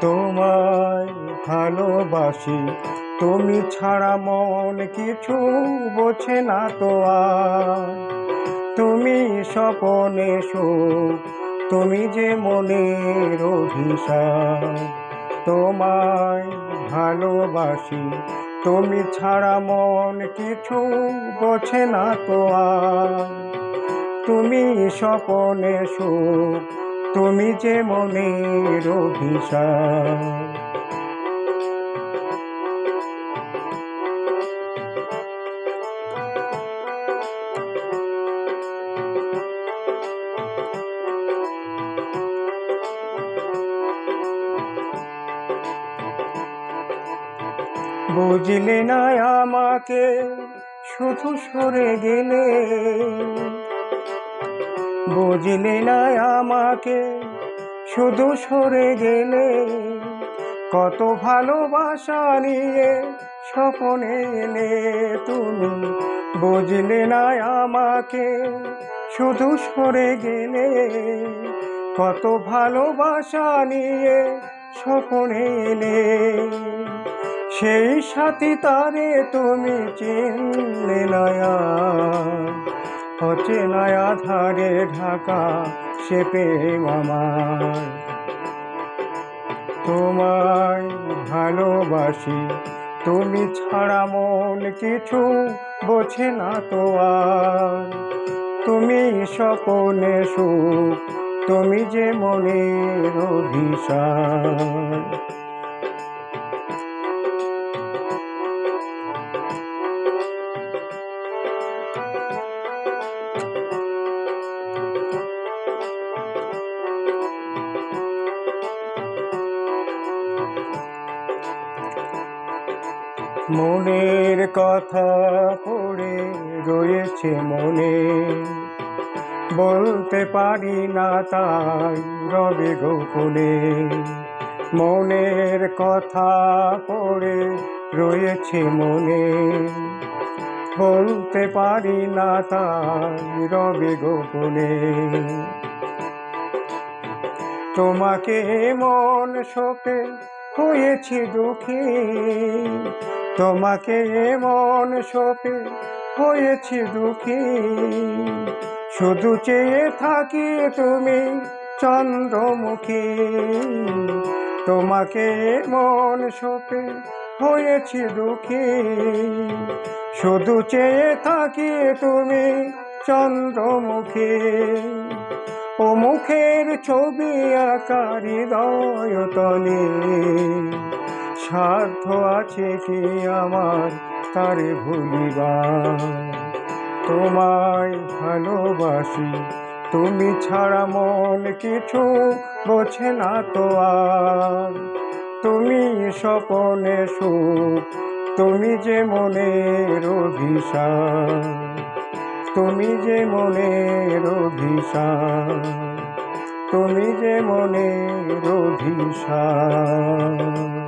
তোমায় ভালোবাসি, তুমি ছাড়া মন কিছু বোঝে না তো আর। তুমি স্বপনে সুখ, তুমি যে মনের অভিশাপ। তোমায় ভালোবাসি তুমি ছাড়া মন কিছু বোঝে না তো আর। তুমি স্বপনে সুখ, তুমি যে মনের অভিশাপ। বুঝলে না আমাকে, শুধু সরে গেলে। বুঝলে না আমাকে, শুধু সরে গেলে। কত ভালোবাসা নিয়ে স্বপনে এলে তুমি। বুঝলে না আমাকে, শুধু সরে গেলে। কত ভালোবাসা নিয়ে স্বপনে এলে সেই সাথী তারে তুমি চিনলে নয়া। হচ্ছে নয়া ধারে ঢাকা সে প্রেম আমার তোমায় ভালোবাসি, তুমি ছাড়া মন কিছু বোঝে না তো আর। তুমি স্বপনে সুখ তুমি যে মনের অভিশাপ। মনের কথা পড়ে রয়েছে মনে। বলতে পারি না তাই রবে গোপনে। মনের কথা পড়ে রয়েছে মনে। বলতে পারি না তাই রবে গোপনে। তোমাকে মন শোকে হয়েছি দুঃখী। তোমাকে মন শোকে হয়েছি দুঃখী। শুধু চেয়ে থাকি তুমি চন্দ্রমুখী। তোমাকে মন শোকে হয়েছি দুঃখী। শুধু চেয়ে থাকি তুমি চন্দ্রমুখী। ও মুখের ছবি আকার হৃদয়তনে সাধ্য আছে কি আমার তারে ভুলিবার? তোমায় ভালোবাসি। তুমি ছাড়া মন কিছু বোঝে না তো আর। তুমি স্বপনে সুখ, তুমি যে মনের অভিশাপ। তুমি যে মনের অভিশাপ, তুমি যে মনের অভিশাপ।